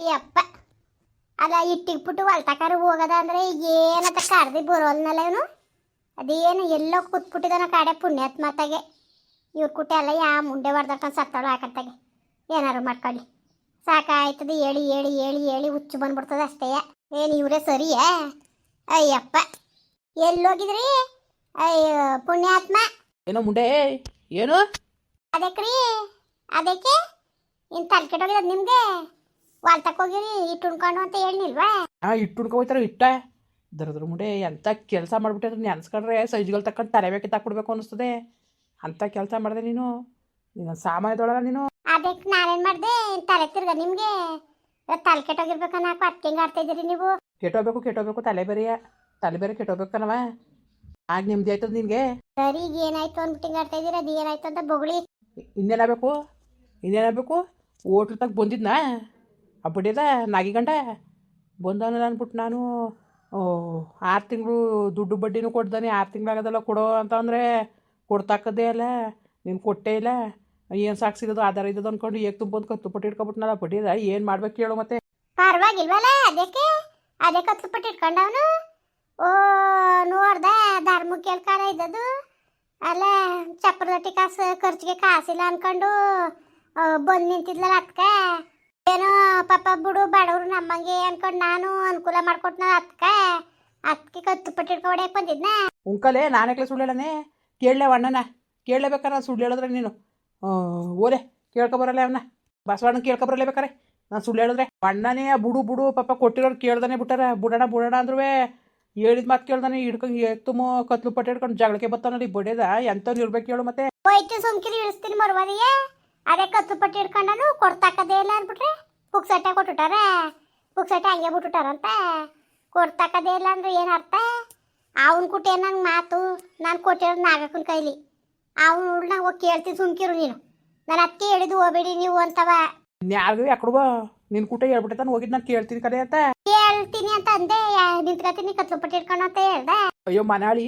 ಯಪ್ಪ. ಅಲ್ಲ ಇಟ್ಟಿಗೆ ಬಿಟ್ಟು ಹೊಲ್ತಕಾರ ಹೋಗದ ಅಂದ್ರೆ ಏನತ್ತ ಕರ್ದಿ ಬರೋಲ್ನಲ್ಲ ಇವನು? ಅದೇನು ಎಲ್ಲೋ ಕೂತ್ಬಿಟ್ಟಿದನ ಕಾಡೆ ಪುಣ್ಯಾತ್ಮ ಮಾತಾಗೆ. ಇವ್ರ ಕುಟ್ಟೆ ಎಲ್ಲ ಯಾ ಮುಂಡೆ ಹೊಡೆದರ್ಕೊಂಡು ಸತ್ತಳು ಹಾಕತ್ತಾಗೆ ಏನಾರು ಮಾಡ್ಕೊಳ್ಳಿ. ಸಾಕಾಯ್ತದೆ ಹೇಳಿ ಹೇಳಿ ಹೇಳಿ ಹೇಳಿ ಹುಚ್ಚು ಬಂದ್ಬಿಡ್ತದೆ ಅಷ್ಟೇ. ಏನು ಇವರೇ ಸರಿಯೇ? ಅಯ್ಯಪ್ಪ. ಎಲ್ಲೋಗಿದ್ರಿ? ಅಯ್ಯೋ ಪುಣ್ಯಾತ್ಮ. ಏನೋ ಮುಂಡೆ? ಏನು? ಅದಕ್ರಿ? ಅದಕ್ಕೆ? ಇನ್ನು ತಲೆ ಕೆಟ್ಟೋಗಿರೋದು ನಿಮ್ಗೆ? ವಾಲ್ತಕ್ ಹೋಗಿರಿ ಇಟ್ಟು ಉಣ್ಕೊಂಡು ಅಂತ ಹೇಳಿಲ್ವಾ? ಹಾ ಇಟ್ಟು ಹುಡ್ಕೊ ಹೋಯ್ತಾರ ಇಟ್ಟ ದರದ್ರ ಮುಂದೆ ಎಂಥ ಕೆಲಸ ಮಾಡ್ಬಿಟ್ಟೆ ಅದನ್ನ ನೆನ್ಸ್ಕೊಂಡ್ರೆ ಸೈಜ್ಗಳು ತಕೊಂಡು ತಲೆ ಬೇಕೆ ತಕ್ಕೊಡ್ಬೇಕು ಅನಿಸ್ತದೆ. ಅಂಥ ಕೆಲಸ ಮಾಡಿದೆ ನೀನು? ನೀನು ಸಾಮಾನ್ಯದೊಳಗ ನೀನು? ಅದಕ್ಕೆ ನಾನೇನ್ ಮಾಡಿದೆ? ತಲೆ ತಿರ್ಗ ನಿಮಗೆ? ತಲೆ ಕೆಟ್ಟೋಗಿರ್ಬೇಕು ನಾಲ್ಕು ಅದಕ್ಕೆ ಹಿಂಗೆ ಆಡ್ತಾ ಇದ್ದೀರಿ ನೀವು? ಕೆಟ್ಟೋಗ್ಬೇಕು ಕೆಟ್ಟೋಗ್ಬೇಕು ತಲೆ ಬೇರೆಯ ತಲೆ ಬೇರೆ ಕೆಟ್ಟೋಗ್ಬೇಕನವ ಆಗ ನಿಮ್ದು ಆಯ್ತದ ನಿನಗೆ? ಸರಿ ಈಗ ಏನಾಯ್ತು ಅಂದ್ಬಿಟ್ಟು ಹಿಂಗೆ ಆಡ್ತಾ ಇದ್ದೀರಿ ಅದು ಏನಾಯ್ತು ಅಂತ ಬೊಗಳಿ. ಇನ್ನೇನಾಗಬೇಕು ಇನ್ನೇನಾಗಬೇಕು ಹೋಟ್ಲ್ ತಗ ಬಂದಿದ್ನಾ? ಆ ನಾಗಿಗಂಡ ನಾಗಿ ಗಂಡ ಬಂದವನ ಅಂದ್ಬಿಟ್ಟು ನಾನು ಆರು ತಿಂಗಳು ದುಡ್ಡು ಬಡ್ಡಿನೂ ಕೊಡ್ದಾನೆ, ಆರು ತಿಂಗಳಾಗದಲ್ಲ ಕೊಡೋ ಅಂತಂದರೆ ಕೊಡ್ತಾಕದ್ದೇ ಅಲ್ಲ, ನೀನು ಕೊಟ್ಟೇ ಇಲ್ಲ, ಏನು ಸಾಕ್ಸಿರೋದು ಆಧಾರ ಇದ್ದದ್ದು ಅಂದ್ಕೊಂಡು ಏಕ್ ತುಂಬ ಕತ್ತು ಪಟ್ಟು ಇಟ್ಕೊಬಿಟ್ನಲ್ಲ ಬಡ್ಡಿದ ಏನು ಮಾಡ್ಬೇಕು ಕೇಳು ಮತ್ತೆ. ಪರವಾಗಿಲ್ವಲ್ಲ ಅದಕ್ಕೆ ಅದೇ ಪಟ್ಟು ಇಟ್ಕೊಂಡವನು? ಓ, ನೋಡ್ದೆ ಧರ್ಮ ಕೇಳ್ಕಾರ ಇದ್ದದು ಅಲ್ಲ ಚಪ್ರದೊಟ್ಟಿ ಕಾಸು, ಖರ್ಚಿಗೆ ಕಾಸಿಲ್ಲ ಅನ್ಕೊಂಡು ಬಂದು ನಿಂತಿದ್ಲಲ್ಲ ಅದ್ಕ? ಏನೋ ಪಾಪ ಬಿಡು ಬಡವ್ರು ನಮ್ಮಂಗೆ ಅನ್ಕೊಂಡು ನಾನು ಅನುಕೂಲ ಮಾಡ್ಕೊಟ್ನ ಅದ್ಕ ಅದಕ್ಕೆ ಕತ್ತು ಪಟ್ಟಿಡ್ಕ ಇಟ್ಕೊಡಕ್ ಬಂದಿದ್ನ. ಉಂಕಲೆ ನಾನೇಕ್ಲೆ ಸುಳ್ಳು ಹೇಳನೆ ಕೇಳಲೆ ಅಣ್ಣನ. ಕೇಳಲೇಬೇಕಾರೆ ಸುಳ್ಳು ಹೇಳಿದ್ರೆ ನೀನು. ಓಲೆ ಕೇಳ್ಕೊಬರಲ್ಲ ಅವನ. ಬಸವಣ್ಣ ಕೇಳ್ಕೊಬರಲ್ಲ ಬೇಕಾರೆ. ನಾನು ಸುಳ್ಳು ಹೇಳಿದ್ರೆ. ಅಣ್ಣನೇ ಬುಡು ಬುಡು ಪಾಪ ಕೊಟ್ಟಿರೋರು ಕೇಳ್ದಾನೆ ಬಿಟ್ಟಾರ. ಬುಡಣ ಬುಡಣ ಅಂದ್ರೂ ಹೇಳಿದ ಮಾತು ಕೇಳ್ದಾನೆ. ಹಿಡ್ಕೊಂಡು ಎತ್ತು ಕತ್ಲು ಪಟ್ಟಿಡ್ಕೊಂಡು ಜಗಳಕ್ಕೆ ಬರ್ತಾನಲ್ಲಿ ಬಡೇದ ಎಂತ ಇರ್ಬೇಕು ಹೇಳು ಮತ್ತೆ. ಹೋಯ್ತು ಸುಮ್ಕಿರಿ ಇಳಿಸ್ತೀನಿ ಮರುವದಿಗೆ. ಅದೇ ಕತ್ತು ಪಟ್ಟಿ ಇಟ್ಕೊಂಡನು ಕೊಡ್ತಾಕದೇ ಇಲ್ಲ ಅಂದ್ಬಿಟ್ರೆ ಪುಕ್ಸಟ್ಟೆ ಕೊಟ್ಬಿಟ್ಟಾರ ಪುಕ್ಸಟ್ಟೆ ಹಂಗೆ ಬಿಟ್ಬಿಟ್ಟಾರಂತ ಕೊಡ್ತಾಕದೇ ಇಲ್ಲ ಅಂದ್ರೆ ಏನು ಅರ್ಥ? ಅವನ್ ಕುಟ್ಟೆ ನಂಗೆ ಮಾತು ನಾನು ಕೊಟ್ಟಿರೋದು ನಾಗಕ್ಕನ ಕೈಲಿ. ಅವನ ಹೋಗಿ ಕೇಳ್ತೀನಿ ಸುಮ್ಕಿರು ನೀನು. ನಾನು ಅದಕ್ಕೆ ಹೇಳಿದ್ದು ಹೋಗ್ಬೇಡಿ ನೀವು ಅಂತವ. ಯಾರಿಗೂ ಯಾಕಡುವ ನಿನ್ ಕೂಟ ಹೇಳ್ಬಿಟ್ಟೆ ತಾನು ಹೋಗಿದ್ ನಾನು ಕೇಳ್ತೀನಿ ಕಡೆ ಅಂತ. ಕೇಳ್ತೀನಿ ಅಂತ ಅಂದೆ. ನಿಂತ್ಕೊತೀನಿ ಕತ್ಲು ಪಟ್ಟಿ ಇಟ್ಕೊಂಡು ಅಂತ ಹೇಳ್ದೆ. ಅಯ್ಯೋ ಮನಾಳಿ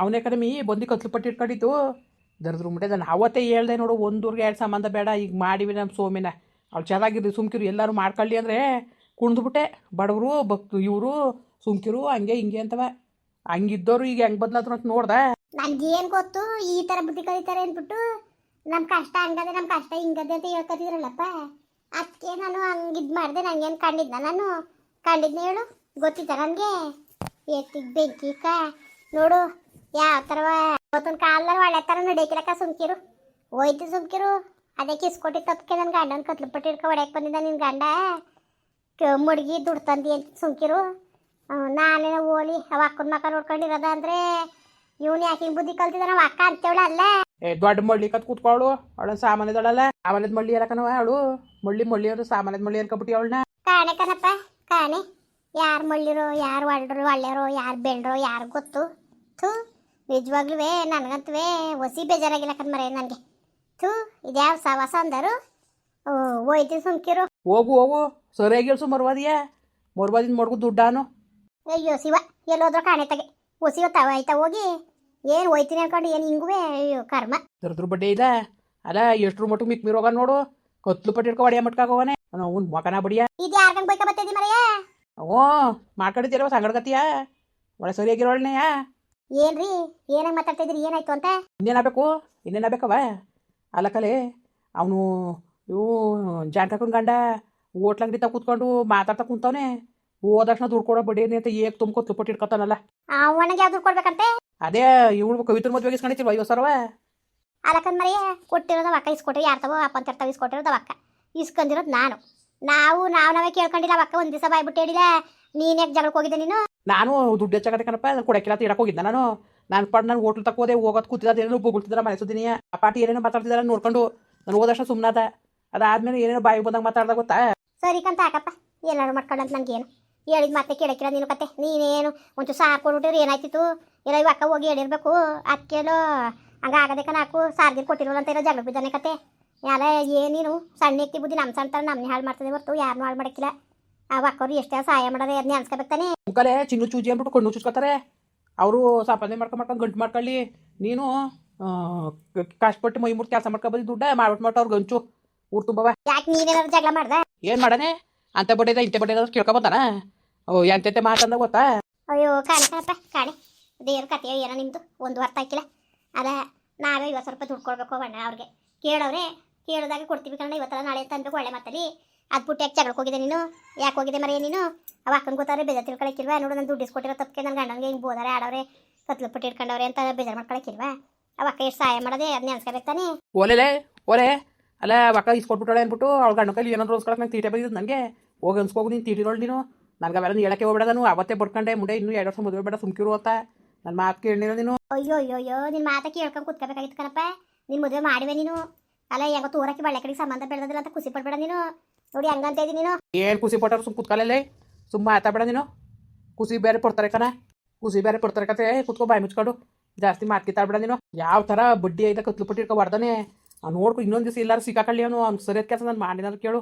ಅವನೇ ಕಡಿಮೆ ಬಂದು ಕತ್ಲು ಪಟ್ಟಿ ಇಟ್ಕೊಂಡಿತ್ತು ದರದ್ರ ಮುಟ್ಟೆ ನಾನು ಅವತ್ತೇ ಹೇಳ್ದೆ ನೋಡು, ಒಂದೂರ್ಗೆ ಎರಡು ಸಂಬಂಧ ಬೇಡ, ಈಗ ಮಾಡಿವಿ ನಮ್ಮ ಸೋಮಿನ. ಅವ್ಳು ಚೆನ್ನಾಗಿರ್ರಿ ಸುಮ್ಕಿರು, ಎಲ್ಲರೂ ಮಾಡ್ಕೊಳ್ಳಿ ಅಂದರೆ ಕುಣ್ದುಬಿಟ್ಟೆ. ಬಡವರು, ಭಕ್ತು ಇವರು, ಸುಮ್ಕಿರು, ಹಂಗೆ ಹಿಂಗೆ ಅಂತವ. ಹಂಗಿದ್ದವ್ರು ಈಗ ಹೆಂಗೆ ಬದಲಾದ್ರು ಅಂತ ನೋಡ್ದೆ. ನನ್ಗೇನು ಗೊತ್ತು, ಈ ಥರ ಬುದ್ಧಿ ಕಲಿತಾರೆ ಅಂದ್ಬಿಟ್ಟು ನಮ್ಮ ಕಷ್ಟ ಹಂಗದೆ ನಮ್ಮ ಕಷ್ಟ ಹಿಂಗದೆ ಅಂತ ಹೇಳ್ಕೊತಿದ್ರಲ್ಲಪ್ಪ ಅದಕ್ಕೆ ನಾನು ಹಂಗಿದ್ ಮಾಡಿದೆ ನಂಗೇನು ಕಂಡಿದ್ನ ನಾನು? ಕಂಡಿದ್ನ ಹೇಳು ಗೊತ್ತಿದ್ದ ನನಗೆ? ಎತ್ತಿದ್ದು ಬೆಂಕಿ ಕಾ ನೋಡು ಯಾವ ಥರವ ಇವತ್ತೊಂದು ಕಾಲದಲ್ಲಿ ಒಳ್ಳೆ ಥರ ನಡೆಯಕ್ಕಿಲ್ಲಕ್ಕ ಸುಮ್ಕಿರು. ಹೋಯ್ತು ಸುಮ್ಕಿರು. ಅದೇ ಕಿಸ್ಕೊಟ್ಟಿ ತಪ್ಪಕ್ಕೆ ನನ್ನ ಗಂಡನ ಕತ್ಲು ಪಟ್ಟಿ ಹಿಡ್ಕೊ ಹೊಡ್ಯಕ್ಕೆ ಬಂದಿದ್ದ ನಿನ್ನ ಗಂಡ. ಮುಡ್ಗಿ ದುಡ್ಡು ತಂದಿ ಅಂತ ಸುಮ್ಕಿರು. ನಾನೇನೋ ಓಲಿ ಅವ ಅಕ್ಕನ ಮಕ್ಕ ನೋಡ್ಕೊಂಡಿರೋದ ಅಂದ್ರೆ ಇವನು ಯಾಕೆ ಹಿಂಗ್ ಬುದ್ಧಿ ಕಲ್ತಿದ ನಾವು ಅಕ್ಕ ಅಂತೇವಳ ಅಲ್ಲ. ಏ ದೊಡ್ಡ ಮಳ್ಳಿ ಕತ್ ಕೂತ್ಕೊಳ್ಳು ಅವಳ ಸಾಮಾನ್ಯದಳಲ್ಲ. ಸಾಮಾನ್ಯದ ಮಳ್ಳಿ ಅಲ್ಲಕನವ ಅವಳು. ಮಳ್ಳಿ ಮಳ್ಳಿ ಅಂದ್ರೆ ಸಾಮಾನ್ಯದ ಮಳ್ಳಿ ಅನ್ಕೊಬಿಟ್ಟಿ ಅವಳನ್ನ. ಕಾಣೆ ಕಣಪ್ಪ ಕಾಣೆ. ಯಾರು ಮಳ್ಳಿರೋ ಯಾರು ಒಳ್ಳ್ರು ಒಳ್ಳೆಯರೋ ಯಾರು ಬೆಳ್ರೋ ಯಾರು ಗೊತ್ತು? ಥೂ. ನಿಜವಾಗ್ಲೂ ನನಗಂತವೇ ಹೊಸಿ ಬೇಜಾರಾಗಿಲ್ಲ ಕಣ್ಮರೆ ನನಗೆ. ಥೂ ಇದ್ಯಾವ ಸವಾಸ ಅಂದರು? ಹೋಯ್ತು ಸುಮ್ಕಿರು. ಹೋಗು ಹೋಗು. ಸರಿಯಾಗಿ ಹೇಳ್ಸು ಮರ್ವಾದಿಯ. ಮರ್ವಾದಿನ ಮಡ್ಗು ದುಡ್ಡಾನು. ಅಯ್ಯೋ ಶಿವ ಎಲ್ಲೋದ್ರೋ ಕಾಣೆ ತಗೆ. ಹೊಸಿ ಹೊತ್ತಾವ ಆಯ್ತಾ ಹೋಗಿ? ಏನು ಹೋಯ್ತೀನಿ ಅನ್ಕೊಂಡು ಏನು ಹಿಂಗುವೆ? ಅಯ್ಯೋ ಕರ್ಮ. ದರ್ದ್ರ ಬಡ್ಡೆ ಇಲ್ಲ ಅಲ್ಲ ಎಷ್ಟ್ರ ಮಟ್ಟಿಗೆ ಮಿಕ್ ಮೀರೋಗ ನೋಡು. ಕತ್ಲು ಪಟ್ಟಿ ಬಡಿಯ ಮಟ್ಕಾಗೋವನೆ ಅವ್ನು ಮಕನ ಬಡಿಯ. ಇದು ಯಾರ್ಗಂಗ್ ಬೈಕ ಬತ್ತಿದಿ ಮರೆಯ ಓ ಮಾಡ್ಕೊಂಡಿದ್ದೀರ ಸಂಗಡ್ಗತಿಯ? ಒಳ್ಳೆ ಸರಿಯಾಗಿರೋಳ್ನೆಯ ಏನ್ರಿ? ಏನಂಗ್ ಮಾತಾಡ್ತಿದ್ರಿ ಏನಾಯ್ತು ಅಂತ? ಇನ್ನೇನಾಗಬೇಕು ಇನ್ನೇನಾಗಬೇಕವ ಅಲ್ಲ ಅಲಕಲೆ ಅವನು ಇವು ಜಾನ್ಕಕ್ಕನ ಗಂಡ ಓಟ್ಲಂಗಡಿ ತ ಕೂತ್ಕೊಂಡು ಮಾತಾಡ್ತಾ ಕುಂತವನೆ. ಹೋದಕ್ಷಣ ದುಡ್ಡು ಕೊಡೋ ಅಂತ ಏಕ್ ತುಂಬಕೋ ತುಪ್ಪಟ್ಟು ಪಟ್ಟಿ ಇಟ್ಕೊತಾನಲ್ಲ ಅವನಿಗೆ ಯಾವ್ದು ಕೊಡ್ಬೇಕಂತೆ? ಅದೇ ಇವಳು ಕವಿತ್ರ ಮದ್ವೆ ಇಸ್ಕೊಂಡಿರ್ತಿಲ್ವ ಐವತ್ತು ಸಾವಿರವ? ಅಲಕನ್ ಮರಿ ಕೊಟ್ಟಿರೋದು ಅಕ್ಕ ಇಸ್ಕೊಟ್ರೆ ಯಾರು ತಗೋ? ಅಪ್ಪ ಅಂತ ಇರ್ತಾವ ಇಸ್ಕೊಟ್ಟಿರೋದು ಅಕ್ಕ ಇಸ್ಕೊಂಡಿರೋದು ನಾನು. ನಾವು ನಾವು ನಾವೇ ಕೇಳ್ಕೊಂಡಿಲ್ಲ ಅಕ್ಕ ಒಂದ್ ದಿವಸ ಬಾಯ್ಬಿಟ್ಟು ಹೇಳಿಲ್ಲ. ನೀನ್ ಯಾಕೆ ಜಗಳಕ್ಕೆ ಹೋಗಿದ್ದೆ ನೀನು? ನಾನು ದುಡ್ಡು ಹೆಚ್ಚಾಗತ್ತೆ ಕಣಪ್ಪ, ನಾನು ಕೊಡಕ್ಕಿಲ್ಲ ಅಂತ ಇಡಕ್ಕೆ ಹೋಗಿದ್ದೆ ನಾನು. ನಾನು ಪಡ್ ನಾನು ಹೋಟ್ಲ್ ತಕ್ಕೋದೆ ಹೋಗೋದು ಕೂತಿದ್ದ ಏನೇನು ಬೊಗಳ್ತಿದ್ದಾರ ಮನೆ ಆ ಪಾಟಿ ಏನೇನೋ ಮಾತಾಡ್ತಿದ್ದಾರೆ ನೋಡ್ಕೊಂಡು, ನಾನು ಹೋದಷ್ಟು ಸುಮ್ಮನಾದ ಅದಾದ್ಮೇಲೆ ಏನೇನೋ ಬಾಯಿ ಬಂದಾಗ ಮಾತಾಡ್ದ ಗೊತ್ತಾ? ಸರಿ ಕಂತ, ಹಾಕಪ್ಪ. ಏನಾದ್ರು ಮಾಡ್ಕೊಂಡಂತ ನಂಗೇನು ಹೇಳಿದ ಮತ್ತೆ ಕೇಳಕ್ಕಿಲ್ಲ ನೀನು ಕತೆ. ನೀನೇನು, ಒಂಚೂರು ಸಾಕೊಂಡ್ಬಿಟ್ಟಿರು ಏನಾಯ್ತಿತ್ತು? ಏನೋ ಇವಾಗ ಹೋಗಿ ಹೇಳಿರ್ಬೇಕು. ಅದಕ್ಕೇನೋ ಹಂಗ ಆಗದೆ ನಾಕು ಸಾರ್ಗಿರ್ ಕೊಟ್ಟಿರೋಲ್ಲ ಅಂತ ಇರೋ ಜಗಳ ಬಿದ್ದಾನೆ ಕತೆ. ಯಾರ ಏನೇನು ಸಣ್ಣ ಎತ್ತಿ ಬುದ್ಧಿ ನಮ್ಮ ಸಣ್ಣ ನಮ್ಮನೆ ಹಾಳು ಮಾಡ್ತದೆ ಹೊರ್ತು. ಯಾರನ್ನೂ ಹಾಳು ಮಾಡಕ್ಕಿಲ್ಲ. ಆ ಅಕ್ಕವ್ರು ಎಷ್ಟೇ ಸಹಾಯ ಮಾಡೋದು ಅದನ್ನ ಅನ್ಸ್ಕೋಬೇಕಾನೆ ಮುಖಲೆ ಚಿನ್ನು ಚೂಜಿ ಅಂದ್ಬಿಟ್ಟು ಕಣ್ಣು ಚುಚ್ಕೋತಾರೆ. ಅವರು ಸಂಪಾದನೆ ಮಾಡ್ಕೊಂಡು ಮಾಡ್ಕೊಂಡು ಗಂಟು ಮಾಡ್ಕೊಳ್ಳಿ. ನೀನು ಕಷ್ಟಪಟ್ಟು ಮೈ ಮುಟ್ಟು ಕೆಲಸ ಮಾಡ್ಕೊ ಬಂದು ದುಡ್ಡ ಮಾಡ್ಬಿಟ್ಟು ಅವ್ರ ಅವ್ರು ಗಂಚು. ಊರು ತುಂಬವ ಯಾಕೆ ನೀನೇನಾದ್ರು ಜಗಳ ಮಾಡ್ದ? ಏನ್ ಮಾಡನೆ? ಅಂತ ಬಡ್ಡಿದ ಇಂಥ ಬಡ್ಡಿ ಕೇಳ್ಕೊಬಂತಾನ ಓ ಎಂತೆ ಮಾತಂದ ಗೊತ್ತಾ? ಅಯ್ಯೋ ಕಾಣೆ ಕಣಪ್ಪ ಕಾಣೆ. ದೇವ್ರ ಕಥೆಯೋ ಏನೋ ನಿಮ್ಮದು ಒಂದು ವರ್ತ ಆಯ್ಕಿಲ್ಲ ಅದ ನಾವೇ ಇವತ್ತು ಸ್ವಲ್ಪ ದುಡ್ಡು ಕೊಡ್ಬೇಕು ಅಣ್ಣ ಅವ್ರಿಗೆ. ಕೇಳೋರೆ ಕೇಳಿದಾಗ ಕೊಡ್ತೀವಿ ಕಣ ಇವತ್ತಲ್ಲ ನಾಳೆ ತಂದ್ಬೇಕು ಒಳ್ಳೆ ಮಾತಲ್ಲಿ. ಅದು ಬಿಟ್ಟು ಯಾಕೆ ಜಗಳಕ್ಕೆ ಹೋಗಿದೆ ನೀನು? ಯಾಕೆ ಹೋಗಿದೆ ಮರ ನೀನು? ಅವ ಅಕ್ಕನ ಗೊತ್ತಾದ್ರೆ ಬೇಜಾರ್ ತಿಳ್ಕೊಳಕ್ಕಿಲ್ವಾ? ನೋಡು ನಾನು ದುಡ್ಡು ಇಸ್ಕೊಟ್ಟಿರೋ ತಪ್ಪಕ್ಕೆ ನನ್ನ ಗಂಡನಿಗೆ ಹಿಂಗೆ ಬೋದಾರೆ ಆಡವ್ರೆ ಕತ್ಲು ಪಟ್ಟಿ ಇಟ್ಕೊಂಡವ್ರೆ ಅಂತ ಬೇಜಾರು ಮಾಡ್ಕೊಳಕ್ಕಿಲ್ವಾ? ಅವ ಅಕ್ಕ ಎಷ್ಟು ಸಹಾಯ ಮಾಡೋದೆ ಅದನ್ನ ನೆನ್ಸ್ಕೋಬೇಕು ಓಲೇ ಓಲೇ ಓಲೆ. ಅಲ್ಲ ಅಕ್ಕ ಇಸ್ಕೊಟ್ಬಿಟ್ಟಾಳೆ ಅಂದ್ಬಿಟ್ಟು ಅವ್ಳ ಗಂಡ ಕೈಲಿ ಏನಾದ್ರು ರೋಸ್ಕೊಳಕ್ಕೆ ನಂಗೆ ತೀಟೆ ಬಂದಿದ್ದು ನನಗೆ. ಹೋಗಿ ಅನ್ಸ್ಕೋಗು ನೀನು ತೀಟಿರೋಳು ನೀನು. ನನಗೆ ಅವೆಲ್ಲ ಹೇಳಕ್ಕೆ ಹೋಗ್ಬೇಡ ನಾನು. ಅವತ್ತೇ ಬಡ್ಕೊಂಡೆ ಮುಂದೆ ಇನ್ನೂ ಎರಡು ವರ್ಷ ಮದುವೆ ಬೇಡ ಸುಮ್ಕಿರು ಅಂತ. ನನ್ನ ಮಾತು ಕೇಳಿರೋ ನೀನು. ಅಯ್ಯೋ ಅಯ್ಯೋ ಅಯ್ಯೋ ನಿನ್ನ ಮಾತ ಕೇಳ್ಕೊಂಡು ಕುತ್ಕೋಬೇಕಾಗಿತ್ತು ಕಣಪ್ಪ. ನಿನ್ನ ಮದುವೆ ಮಾಡಿವೆ ನೀನು. ಅಲ್ಲ ಯಾವತ್ತು ಊರಕ್ಕೆ ಬಳ್ಳೆ ಕಡೆಗೆ ಸಂಬಂಧ ಬೆಳೆದಿಲ್ಲ ಅಂತ ಖುಷಿ ಪಡ್ಬೇಡ ನೀನು. ನೋಡಿ ಹಂಗಂತ ಇದ್ದೀನಿ ನೀನು. ಏನು ಖುಷಿ ಸುಮ್ ಸುಮ್ಮ ಸುಮ್ ಸುಮ್ಮ ಮಾತಾಡಬೇಡ ನೀನು. ಖುಷಿ ಬೇರೆ ಪಡ್ತಾರೆ ಕಣ. ಖುಷಿ ಬೇರೆ ಪಡ್ತಾರೆ ಕತೆ. ಕುತ್ಕೊ ಬಾಯಿ ಮುಚ್ಕೊಂಡು. ಜಾಸ್ತಿ ಮಾತು ಕಿತ್ತಾಡ್ಬೇಡ ನೀನು. ಯಾವ ಥರ ಬಡ್ಡಿ ಐದ ಕತ್ಲು ಪಟ್ಟಿರ್ಕೊ ಹೊಡ್ದಾನೆ ನೋಡ್ಕೊ ಇನ್ನೊಂದು ದಿವಸ ಎಲ್ಲಾರು ಸಿಕ್ಕಾಕೊಳ್ಳಿ ಅವನು. ಅವ್ನು ಸರಿಯಾದ ಕೆಲಸ ನಾನು ಮಾಡಿದಾರು ಕೇಳು.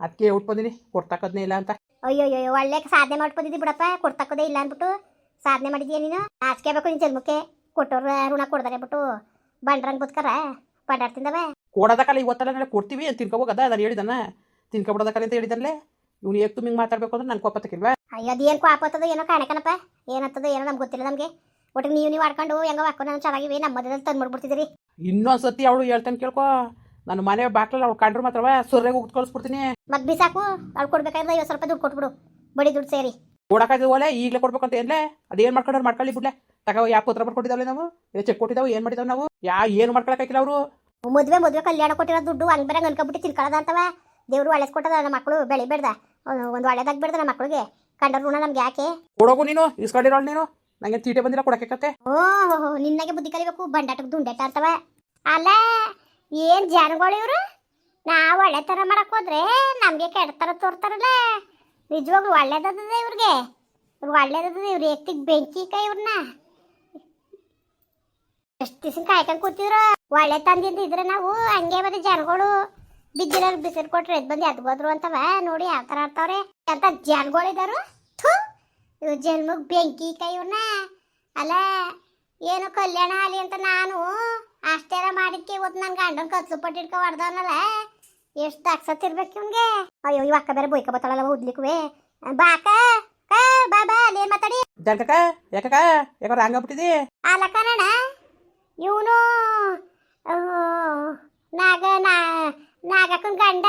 ಅದಕ್ಕೆ ಔಟ್ ಬಂದಿನಿ ಕೊಡ್ತಕ್ಕದ್ನೇ ಇಲ್ಲ ಅಂತ. ಅಯ್ಯೋ ಅಯ್ಯೋ ಒಳ್ಳೆ ಸಾಧನೆ ಮಾಡ್ಕೊಂಡಿದ್ದಿ ಬಿಡಪ್ಪ. ಕೊಡ್ತಾಕೋದೇ ಇಲ್ಲ ಅಂದ್ಬಿಟ್ಟು ಸಾಧನೆ ಮಾಡಿದ್ಯಾ ನೀನು? ನಾಚಿಕೆ ಬೇಕು ನಿನ್ ಜನ್ಮಕ್ಕೆ. ಕೊಟ್ಟವ್ರ ಋಣ ಕೊಡ್ದಾರೆ ಬಿಟ್ಟು ಬಂಡ್ರಂಗ್ ಬದ್ಕಾರ. ಪಡಾಡ್ತಿಂದವೆ ಕೊಡೋದಕ್ಕಲ್ಲ ಇವತ್ತಲ್ಲ ನಾಳೆ ಕೊಡ್ತೀವಿ ಅಂತ ತಿನ್ಕೋಬೋಗದ? ನಾನು ಹೇಳಿದನ ತಿನ್ಕೊಬಿಡೋದಕ್ಕಲ್ಲ ಅಂತ ಹೇಳಿದಲ್ಲೇ ಇವ್ನು ಏಕ್ ತುಂಬ ಹಿಂಗೆ ಮಾತಾಡ್ಬೇಕು ಅಂದ್ರೆ ನನ್ ಕೊಪ್ಪತ್ತಕ್ಕಿಲ್ವಾ ಅಯ್ಯೋ ಅದೇನು ಕೋಪತ್ತದ ಏನೋ ಕಾಣಕನಪ್ಪ ಏನತ್ತದ ಏನೋ ನಮ್ಗೆ ಗೊತ್ತಿಲ್ಲ ನಮಗೆ. ಒಟ್ಟಿಗೆ ನೀವು ನೀವು ಆಡ್ಕೊಂಡು ಹೆಂಗ ಹಾಕೊಂಡು ನಾನು ಚೆನ್ನಾಗಿವೆ ನಮ್ಮ ಮಧ್ಯದಲ್ಲಿ ತಂದು ಮಾಡ್ಬಿಡ್ತಿದ್ದೀರಿ. ಇನ್ನೊಂದು ಸತಿ ಅವಳು ಹೇಳ್ತಾನೆ ಕೇಳ್ಕೊ. ನನ್ನ ಮನೆ ಬಾಕ್ಲಲ್ಲಿ ಅವ್ಳು ಕಂಡ್ರು ಮಾತ್ರವ ಸೊರ್ರೆಗೆ ಹೋಗಿ ಕಳಿಸ್ಬಿಡ್ತೀನಿ. ಮತ್ ಬಿಸಾಕು ಅವ್ಳು ಕೊಡ್ಬೇಕಾದ್ರೆ ಐವತ್ತು ಸ್ವಲ್ಪ ದುಡ್ಡು ಕೊಟ್ಬಿಡು. ಬಡಿ ದುಡ್ಡು ಸೇರಿ. ಕೊಡಕ್ಕಾಗಿ ಓಲೆ ಈಗಲೇ ಕೊಡ್ಬೇಕಂತ ಏನ್ಲೆ? ಅದೇನ್ ಮಾಡ್ಕೊಂಡ್ರೆ ಮಾಡ್ಕೊಳ್ಳಿ ಬಿಡ್ಲೆ. ತಗೋ ಯಾ ಪತ್ರ ಬರ್ಕೊಟ್ಟಿದ್ದಾವೆ ನಾವು? ಚೆಕ್ ಕೊಟ್ಟಿದ್ದಾವೆ ಏನ್ ಮಾಡಿದಾವೆ ನಾವು? ಯಾ ಏನು ಮಾಡ್ಕೊಳಕ್ಕಾಗಿಲ್ಲ ಅವರು? ಮದ್ವೆ ಮದ್ವೆ ಕಲ್ಯಾಣ ಕೊಟ್ಟಿರೋ ದುಡ್ಡು ಹಂಗ್ ಬೇರೆ ಅನ್ಕೊಬಿಟ್ಟು ತಿನ್ಕೊಳ್ಳೋದ ಅಂತವ? ದೇವ್ರು ಒಳ್ಳೆ ಕೊಟ್ಟದ ನಮ್ಮ ಮಕ್ಕಳು ಬೆಳಿ ಬಿಡ್ದ. ಒಂದು ಒಳ್ಳೇದಾಗ ಬಿಡ್ದ ನಮ್ಮ ಮಕ್ಕಳಿಗೆ. ಋಣ ನಮ್ಗೆ ಯಾಕೆ? ಕೊಡೋಗು ನೀನು ಇಸ್ಕೊಂಡಿರೋಳು ನೀನು. ನಂಗೆ ತೀಟೆ ಬಂದಿಲ್ಲ ಕೊಡಕ್ಕೆ ಕತೆ. ಓಹೋ ನಿನ್ನಗೆ ಬುದ್ಧಿ ಕಲಿಬೇಕು ಬಂಡಾಟಕ್ಕೆ ದುಂಡೆಟ ಅಂತವ ಅಲ್ಲ ಏನ್ ಜನಗಳು ಇವ್ರು? ನಾವು ಒಳ್ಳೆ ತರ ಮಾಡಕ್ ಹೋದ್ರೆ ನಮ್ಗೆ ಕೆಟ್ಟ ತರ ತೋರ್ತಾರಲ್ಲ. ನಿಜವಾಗ್ಲು ಒಳ್ಳೇದದ ಇವ್ರಿಗೆ. ಇವ್ರು ಒಳ್ಳೇದದ ಇವ್ರು ಎತ್ತಿಗ್ ಬೆಂಕಿ ಕೈ ಇವ್ರನ್ನ. ಎಷ್ಟು ದಿವಸ ಕಾಯ್ಕೊಂಡ್ ಕೂತಿದ್ರು? ಒಳ್ಳೆ ತಂದಿಂದ ಇದ್ರೆ ನಾವು ಹಂಗೆ ಮತ್ತೆ ಜನಗಳು. ಬಿದ್ದಿರೋ ಬಿಸಿಲು ಕೊಟ್ರೆ ಎದ್ ಬಂದು ಎದ್ಬೋದ್ರು ಅಂತವ. ನೋಡಿ ಯಾವ ತರ ಆಡ್ತಾವ್ರೆ. ಅಂತ ಜನ್ಗಳಿದಾರು ಥೂ. ಇವ್ ಜನ್ಮಗ್ ಬೆಂಕಿ ಕೈ ಇವ್ರನ್ನ ಅಲ್ಲ ಏನು ಕಲ್ಯಾಣ ಆಗಲಿ ಅಂತ ನಾನು ಅಷ್ಟೆಲ್ಲ ಮಾಡಿದ್ಕೆ ಇವತ್ತು ನನ್ನ ಗಂಡನ ಕತ್ಲು ಪಟ್ಟಿಡ್ಕ ಹೊಡ್ದವನಲ್ಲ ಎಷ್ಟು ಅಕ್ಸತ್ತಿರ್ಬೇಕು ಇವ್ನಿಗೆ. ಅಯ್ಯೋ ಇವ ಅಕ್ಕ ಬೇರೆ ಬೊಯ್ಕ ಬತ್ತಾಳಲ್ಲ ಉದ್ಲಿಕ್ಕುವೆ ಬಾಕ ಕಾ ಬಾ ಬಾ ಅಲ್ಲೇನ್ ಮಾತಾಡಿ? ದಂಡಕ ಯಾಕಕ ಯಾಕ ರಾಂಗ ಬಿಟ್ಟಿದಿ ಅಲ್ಲ ಕಣಣ ಇವನು ನಾಗ ನಾ ನಾಗಕ್ಕನ ಗಂಡ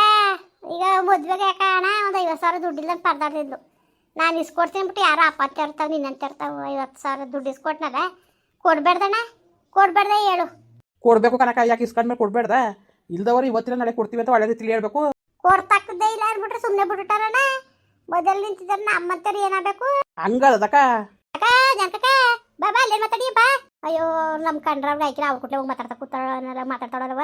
ಈಗ ಮದ್ವೆಗೆ ಯಾಕಣ ಒಂದು ಐವತ್ತು ಸಾವಿರ ದುಡ್ಡಿಲ್ಲ ಅಂತ ಪರ್ದಾಡ್ತಿದ್ಲು. ನಾನು ಇಸ್ಕೊಡ್ತೀನಿ ಬಿಟ್ಟು ಯಾರೋ ಅಪ್ಪತ್ತ ಇರ್ತಾವ ನಿನ್ನಂತ ಇರ್ತಾವ ಐವತ್ತು ಸಾವಿರ ದುಡ್ಡು ಇಸ್ಕೊಟ್ನಲ್ಲ ಕೊಡ್ಬೇಡ್ದಣ್ಣ ಕೊಡ್ಬೇಡ್ದ ಹೇಳು. ಕೊಡ್ಬೇಕು ಕನಕ ಯಾಕೆ ಇಸ್ಕೊಂಡ್ಮೇಲೆ ಕೊಡ್ಬೇಡ್ದ? ಇಲ್ದವ್ರು ಇವತ್ತಿನ ನಾಳೆ ಕೊಡ್ತೀವಿ ಅಂತ ಒಳ್ಳೆ ರೀತಿ ಹೇಳ್ಬೇಕು ಕೊಡ್ತಾಕದ್ದೇ ಇಲ್ಲ ಅಂದ್ಬಿಟ್ರೆ ಸುಮ್ಮನೆ ಬಿಟ್ಟಾರಣ್ಣ ಮೊದಲು ನಿಂತಿದ್ದಾರೆ ನಮ್ಮಂತರು ಏನಾಗಬೇಕು? ಹಂಗದಕ್ಕ ಅಕ್ಕ ಜನಕಕ್ಕ ಬಾ ಬಾ ಅಲ್ಲೇ ಮಾತಾಡಿ ಬಾ. ಅಯ್ಯೋ ನಮ್ಮ ಕಂಡ್ರವ್ರಿಗೆ ಹಾಕಿಲ್ಲ ಅವ್ರ ಕೂಡಲೇ ಹೋಗಿ ಮಾತಾಡ್ತಾ ಕೂತಾಳ ಮಾತಾಡ್ತಾಳಲ್ವ?